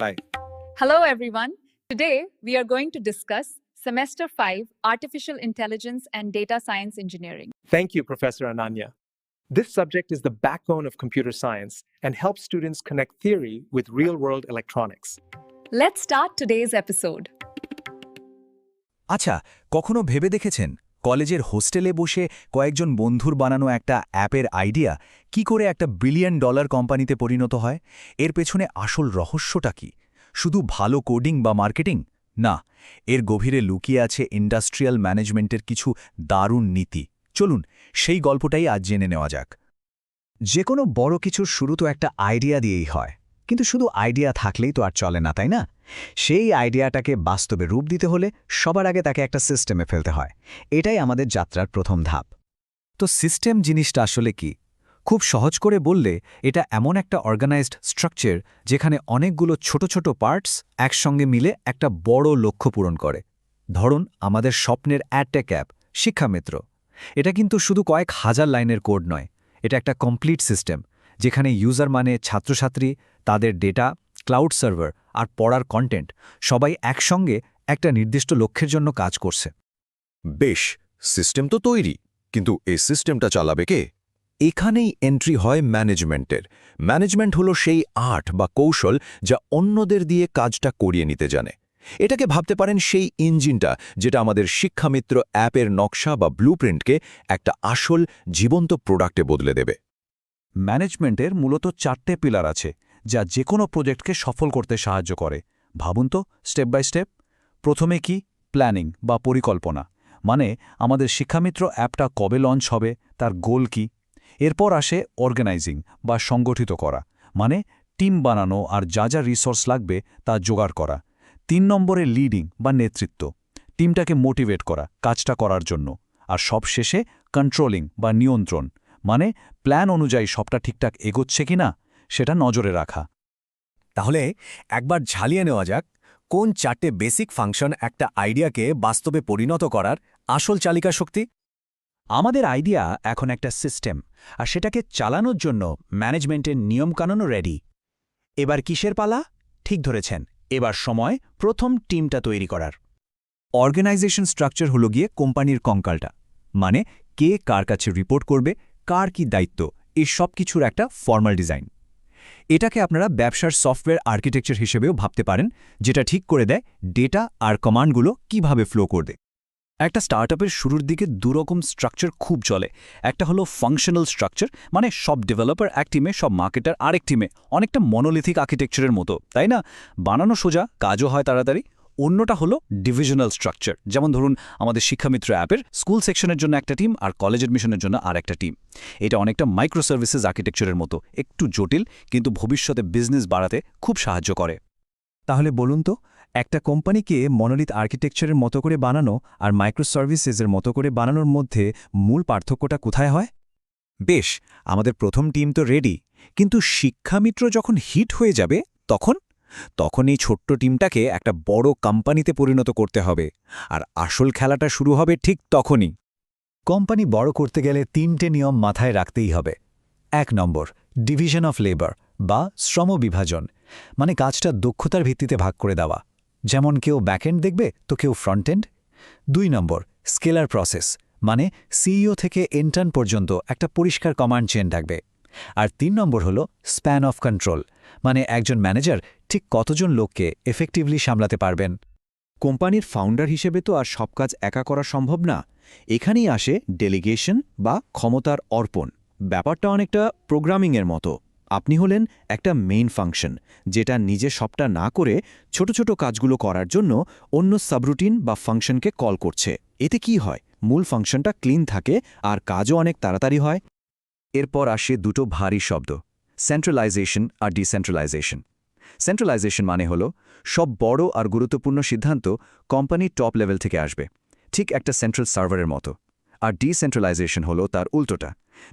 Bye. Hello, everyone. Today, we are going to discuss Semester 5 Artificial Intelligence and Data Science Engineering. Thank you, Professor Ananya. This subject is the backbone of computer science and helps students connect theory with real world electronics. Let's start today's episode. আচ্ছা কখনো ভেবে দেখেছেন কলেজের হোস্টেলে বসে কয়েকজন বন্ধুর বানানো একটা অ্যাপের আইডিয়া কি করে একটা বিলিয়ন ডলার কোম্পানিতে পরিণত হয়? এর পেছনে আসল রহস্যটা কি? শুধু ভালো কোডিং বা মার্কেটিং? না, এর গভীরে লুকিয়ে আছে ইন্ডাস্ট্রিয়াল ম্যানেজমেন্টের কিছু দারুণ নীতি। চলুন, সেই গল্পটাই আজ জেনে নেওয়া যাক। যে কোনো বড় কিছুর শুরু তো একটা আইডিয়া দিয়েই হয়। কিন্তু শুধু আইডিয়া থাকলেই তো আর চলে না, তাই না? সেই আইডিয়াটাকে বাস্তবে রূপ দিতে হলে সবার আগে তাকে একটা সিস্টেমে ফেলতে হয়। এটাই আমাদের যাত্রার প্রথম ধাপ। তো সিস্টেম জিনিসটা আসলে কি? খুব সহজ করে বললে, এটা এমন একটা অর্গানাইজড স্ট্রাকচার যেখানে অনেকগুলো ছোট ছোট পার্টস একসঙ্গে মিলে একটা বড় লক্ষ্য পূরণ করে। ধরুন, আমাদের স্বপ্নের অ্যাডটেক অ্যাপ শিক্ষামিত্র। এটা কিন্তু শুধু কয়েক হাজার লাইনের কোড নয়, এটা একটা কমপ্লিট সিস্টেম যেখানে ইউজার মানে ছাত্রছাত্রী, তাদের ডেটা ক্লাউড সার্ভার আর পড়ার কন্টেন্ট সবাই একসঙ্গে একটা নির্দিষ্ট লক্ষ্যের জন্য কাজ করছে। বেশ সিস্টেম তো তৈরি কিন্তু এই সিস্টেমটা চালাবে কে? এখানেই এন্ট্রি হয় ম্যানেজমেন্টের ম্যানেজমেন্ট হলো সেই আর্ট বা কৌশল যা অন্যদের দিয়ে কাজটা করিয়ে নিতে জানে। এটাকে ভাবতে পারেন সেই ইঞ্জিনটা যেটা আমাদের শিক্ষামিত্র অ্যাপের নকশা বা ব্লুপ্রিন্টকে একটা আসল জীবন্ত প্রোডাক্টে বদলে দেবে। ম্যানেজমেন্টের মূলত চারটে পিলার আছে। যা যে কোনো প্রজেক্টকে সফল করতে সাহায্য করে। ভাবুন তো, স্টেপ বাই স্টেপ। প্রথমে কি? প্ল্যানিং বা পরিকল্পনা। মানে আমাদের শিক্ষামিত্র অ্যাপটা কবে লঞ্চ হবে, তার গোল কি? এরপর আসে অর্গানাইজিং বা সংগঠিত করা। মানে টিম বানানো আর যা যা রিসোর্স লাগবে তা জোগাড় করা। তিন নম্বরে লিডিং বা নেতৃত্ব। টিমটাকে মোটিভেট করা, কাজটা করার জন্য। আর সব শেষে কন্ট্রোলিং বা নিয়ন্ত্রণ। মানে প্ল্যান অনুযায়ী সবটা ঠিকঠাক এগোচ্ছে কিনা সেটা নজরে রাখা। তাহলে একবার ঝালিয়ে নেওয়া যাক, কোন চারটে বেসিক ফাংশন একটা আইডিয়াকে বাস্তবে পরিণত করার আসল চালিকা শক্তি? আমাদের আইডিয়া এখন একটা সিস্টেম, আর সেটাকে চালানোর জন্য ম্যানেজমেন্টের নিয়মকানুনও রেডি। এবার কিসের পালা? ঠিক ধরেছেন, এবার সময় প্রথম টিমটা তৈরি করার। অর্গানাইজেশন স্ট্রাকচার হলো গিয়ে কোম্পানির কঙ্কালটা মানে কে কার কাছে রিপোর্ট করবে, কার কি দায়িত্ব, এই সব কিছুর একটা ফর্মাল ডিজাইন। এটাকে আপনারা ব্যবসার সফটওয়্যার আর্কিটেকচার হিসেবেও ভাবতে পারেন, যেটা ঠিক করে দেয় ডেটা আর কমান্ডগুলো কীভাবে ফ্লো করবে। একটা স্টার্টআপের শুরুর দিকে দুরকম স্ট্রাকচার খুব চলে। একটা হলো ফাংশনাল স্ট্রাকচার মানে সব ডেভেলপার এক টিমে, সব মার্কেটার আরেক টিমে, অনেকটা মনোলিথিক আর্কিটেকচারের মতো, তাই না? বানানো সোজা, কাজও হয় তাড়াতাড়ি অন্যটা হলো ডিভিশনাল স্ট্রাকচার যেমন ধরুন আমাদের শিক্ষামিত্র অ্যাপের স্কুল সেকশনের জন্য একটা টিম আর কলেজ এডমিশনের জন্য আর একটা টিম এটা অনেকটা মাইক্রো সার্ভিসেস আর্কিটেকচারের মতো, একটু জটিল, কিন্তু ভবিষ্যতে বিজনেস বাড়াতে খুব সাহায্য করে। তাহলে বলুন তো, একটা কোম্পানিকে মনোলিথ আর্কিটেকচারের মতো করে বানানো আর মাইক্রো সার্ভিসেসের মতো করে বানানোর মধ্যে মূল পার্থক্যটা কোথায় হয়? বেশ, আমাদের প্রথম টিম তো রেডি কিন্তু শিক্ষামিত্র যখন হিট হয়ে যাবে, তখন তখন এই ছোট্ট টিমটাকে একটা বড় কোম্পানিতে পরিণত করতে হবে। আর আসল খেলাটা শুরু হবে ঠিক তখনই। কোম্পানি বড় করতে গেলে তিনটে নিয়ম মাথায় রাখতেই হবে। এক নম্বর, ডিভিশন অফ লেবার বা শ্রম বিভাজন মানে কাজটা দক্ষতার ভিত্তিতে ভাগ করে দেওয়া। যেমন কেউ ব্যাকএন্ড দেখবে, তো কেউ ফ্রন্টএন্ড দুই নম্বর, স্কেলার প্রসেস মানে সিইও থেকে এন্টার্ন পর্যন্ত একটা পরিষ্কার কমান্ড চেন থাকবে আর তিন নম্বর হল স্প্যান অফ কন্ট্রোল মানে একজন ম্যানেজার ঠিক কতজন লোককে এফেক্টিভলি সামলাতে পারবেন। কোম্পানির ফাউন্ডার হিসেবে তো আর সব কাজ একা করা সম্ভব না। এখানেই আসে ডেলিগেশন বা ক্ষমতার অর্পণ। ব্যাপারটা অনেকটা প্রোগ্রামিংয়ের মতো। আপনি হলেন একটা মেইন ফাংশন যেটা নিজে সবটা না করে ছোট ছোট কাজগুলো করার জন্য অন্য সাবরুটিন বা ফাংশনকে কল করছে। এতে কি হয়? মূল ফাংশনটা ক্লিন থাকে আর কাজও অনেক তাড়াতাড়ি হয়। এরপর আসে দুটো ভারী শব্দ। সেন্ট্রালাইজেশন আর ডিসেন্ট্রালাইজেশন সেন্ট্রালাইজেশন মানে হল, সব বড় আর গুরুত্বপূর্ণ সিদ্ধান্ত কোম্পানির টপ লেভেল থেকে আসবে, ঠিক একটা সেন্ট্রাল সার্ভারের মতো। আর ডিসেন্ট্রালাইজেশন হলো তার উল্টোটা,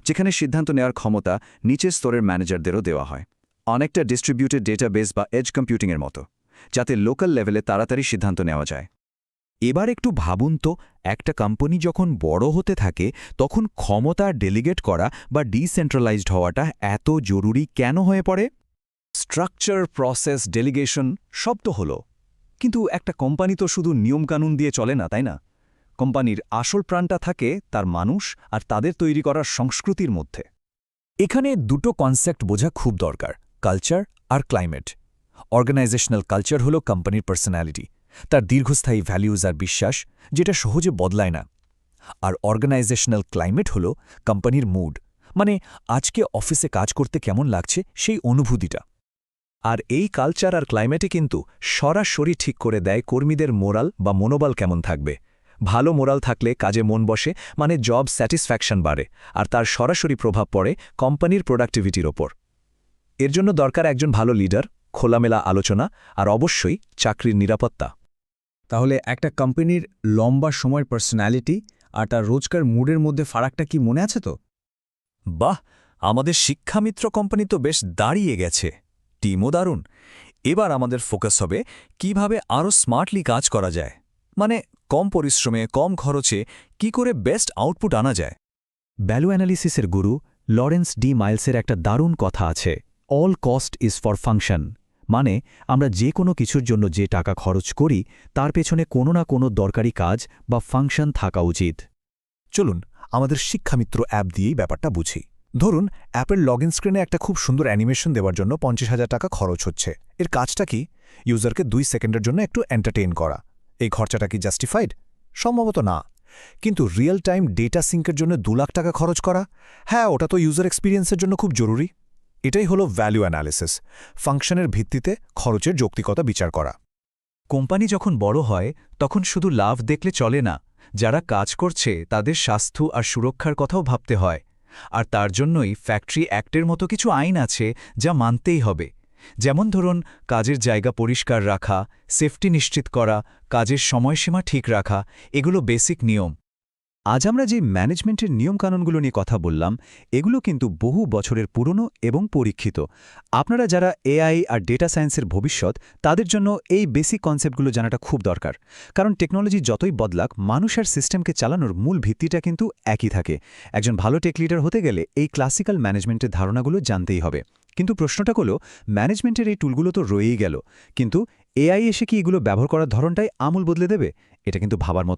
যেখানে সিদ্ধান্ত নেওয়ার ক্ষমতা নিচের স্তরের ম্যানেজারদেরও দেওয়া হয়। অনেকটা ডিস্ট্রিবিউটেড ডেটাবেস বা এজ কম্পিউটিংয়ের মতো, যাতে লোকাল লেভেলে তাড়াতাড়ি সিদ্ধান্ত নেওয়া যায়। এবার একটু ভাবুন তো, একটা কোম্পানি যখন বড় হতে থাকে, তখন ক্ষমতা ডেলিগেট করা বা ডিসেন্ট্রালাইজড হওয়াটা এত জরুরি কেন হয়ে পড়ে? স্ট্রাকচার প্রসেস ডেলিগেশন সব তো হলো। কিন্তু একটা কোম্পানি তো শুধু নিয়মকানুন দিয়ে চলে না, তাই না? কোম্পানির আসল প্রাণটা থাকে তার মানুষ আর তাদের তৈরি করার সংস্কৃতির মধ্যে। এখানে দুটো কনসেপ্ট বোঝা খুব দরকার কালচার আর ক্লাইমেট অর্গানাইজেশনাল কালচার হলো কোম্পানির পার্সোনালিটি তার দীর্ঘস্থায়ী ভ্যালিউজ আর বিশ্বাস, যেটা সহজে বদলায় না। আর অর্গানাইজেশনাল ক্লাইমেট হলো কোম্পানির মুড মানে আজকে অফিসে কাজ করতে কেমন লাগছে সেই অনুভূতিটা। আর এই কালচার আর ক্লাইমেটে কিন্তু সরাসরি ঠিক করে দেয় কর্মীদের মোরাল বা মনোবল কেমন থাকবে। ভালো মোরাল থাকলে কাজে মন বসে মানে জব স্যাটিসফ্যাকশন বাড়ে, আর তার সরাসরি প্রভাব পড়ে কোম্পানির প্রোডাক্টিভিটির ওপর। এর জন্য দরকার একজন ভালো লিডার খোলামেলা আলোচনা, আর অবশ্যই চাকরির নিরাপত্তা। তাহলে একটা কোম্পানির লম্বা সময়ের পার্সোনালিটি আর তার রোজকার মুডের মধ্যে ফারাকটা কি মনে আছে তো? বাহ! আমাদের শিক্ষামিত্র কোম্পানি তো বেশ দাঁড়িয়ে গেছে। টিমও দারুণ। এবার আমাদের ফোকাস হবে কীভাবে আরও স্মার্টলি কাজ করা যায়। মানে কম পরিশ্রমে, কম খরচে কি করে বেস্ট আউটপুট আনা যায়। ভ্যালু অ্যানালিসিসের গুরু লরেন্স ডি মাইলসের একটা দারুণ কথা আছে all cost is for function মানে আমরা যে কোনো কিছুর জন্য যে টাকা খরচ করি, তার পেছনে কোনো না কোনো দরকারি কাজ বা ফাংশন থাকা উচিত। চলুন, আমাদের শিক্ষামিত্র অ্যাপ দিয়েই ব্যাপারটা বুঝি। ধরুন, অ্যাপের লগ স্ক্রিনে একটা খুব সুন্দর অ্যানিমেশন দেওয়ার জন্য পঞ্চাশ হাজার টাকা খরচ হচ্ছে। এর কাজটা কি? ইউজারকে দুই সেকেন্ডের জন্য একটু এন্টারটেইন করা। এই খরচাটা কি জাস্টিফাইড সম্ভবত না। কিন্তু রিয়েল টাইম ডেটা সিঙ্কের জন্য দু লাখ টাকা খরচ করা? হ্যাঁ ওটা তো ইউজার এক্সপিরিয়েন্সের জন্য খুব জরুরি। এটাই হলো ভ্যালু অ্যানালিসিস ফাংশনের ভিত্তিতে খরচের যৌক্তিকতা বিচার করা। কোম্পানি যখন বড় হয়, তখন শুধু লাভ দেখলে চলে না, যারা কাজ করছে তাদের স্বাস্থ্য আর সুরক্ষার কথাও ভাবতে হয়। আর তার জন্যই ফ্যাক্টরি অ্যাক্টের মতো কিছু আইন আছে যা মানতেই হবে। যেমন ধরুন, কাজের জায়গা পরিষ্কার রাখা সেফটি নিশ্চিত করা, কাজের সময়সীমা ঠিক রাখা, এগুলো বেসিক নিয়ম। আজ আমরা যে ম্যানেজমেন্টের নিয়মকানুনগুলো নিয়ে কথা বললাম, এগুলো কিন্তু বহু বছরের পুরনো এবং পরীক্ষিত। আপনারা যারা এআই আর ডেটা সায়েন্সের ভবিষ্যৎ, তাদের জন্য এই বেসিক কনসেপ্টগুলো জানাটা খুব দরকার। কারণ টেকনোলজি যতই বদলাক, মানুষ আর সিস্টেমকে চালানোর মূল ভিত্তিটা কিন্তু একই থাকে। একজন ভালো টেক লিডার হতে গেলে এই ক্লাসিক্যাল ম্যানেজমেন্টের ধারণাগুলো জানতেই হবে। কিন্তু প্রশ্নটা হলো, ম্যানেজমেন্টের এই টুলগুলো তো রয়েই গেল, কিন্তু এআই এসে কি এগুলো ব্যবহার করার ধরনটাই আমূল বদলে দেবে? এটা কিন্তু ভাবার মতো